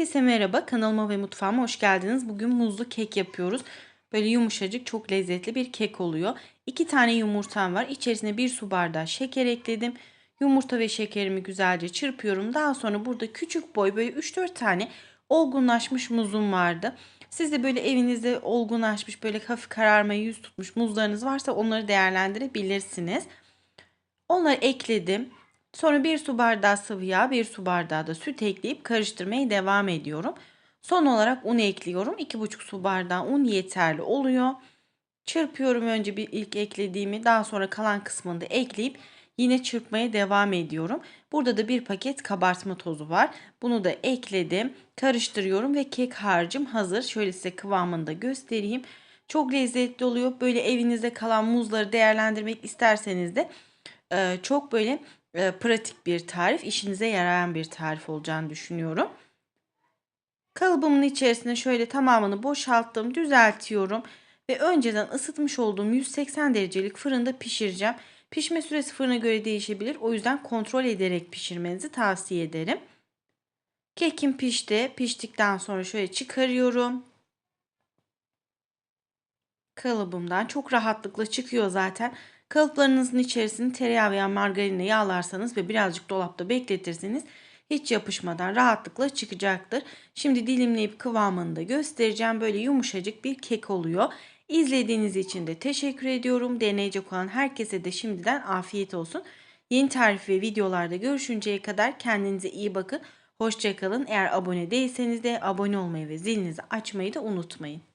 Herkese merhaba. Kanalıma ve mutfağıma hoş geldiniz. Bugün muzlu kek yapıyoruz. Böyle yumuşacık, çok lezzetli bir kek oluyor. İki tane yumurtam var. İçerisine bir su bardağı şeker ekledim. Yumurta ve şekerimi güzelce çırpıyorum. Daha sonra burada küçük boy böyle 3-4 tane olgunlaşmış muzum vardı. Siz de böyle evinizde olgunlaşmış, böyle hafif kararmaya yüz tutmuş muzlarınız varsa onları değerlendirebilirsiniz. Onları ekledim. Sonra bir su bardağı sıvı yağ, bir su bardağı da süt ekleyip karıştırmaya devam ediyorum. Son olarak un ekliyorum. 2,5 su bardağı un yeterli oluyor. Çırpıyorum önce bir ilk eklediğimi, daha sonra kalan kısmını da ekleyip yine çırpmaya devam ediyorum. Burada da bir paket kabartma tozu var. Bunu da ekledim. Karıştırıyorum ve kek harcım hazır. Şöyle size kıvamını da göstereyim. Çok lezzetli oluyor. Böyle evinizde kalan muzları değerlendirmek isterseniz de çok böyle e, pratik bir tarif, işinize yarayan bir tarif olacağını düşünüyorum. Kalıbımın içerisine şöyle tamamını boşalttım, düzeltiyorum ve önceden ısıtmış olduğum 180 derecelik fırında pişireceğim. Pişme süresi fırına göre değişebilir. O yüzden kontrol ederek pişirmenizi tavsiye ederim. Kekim pişti. Piştikten sonra şöyle çıkarıyorum. Kalıbımdan çok rahatlıkla çıkıyor zaten. Kalıplarınızın içerisini tereyağı veya margarinle yağlarsanız ve birazcık dolapta bekletirseniz hiç yapışmadan rahatlıkla çıkacaktır. Şimdi dilimleyip kıvamını da göstereceğim. Böyle yumuşacık bir kek oluyor. İzlediğiniz için de teşekkür ediyorum. Deneyecek olan herkese de şimdiden afiyet olsun. Yeni tarif ve videolarda görüşünceye kadar kendinize iyi bakın. Hoşçakalın. Eğer abone değilseniz de abone olmayı ve zilinizi açmayı da unutmayın.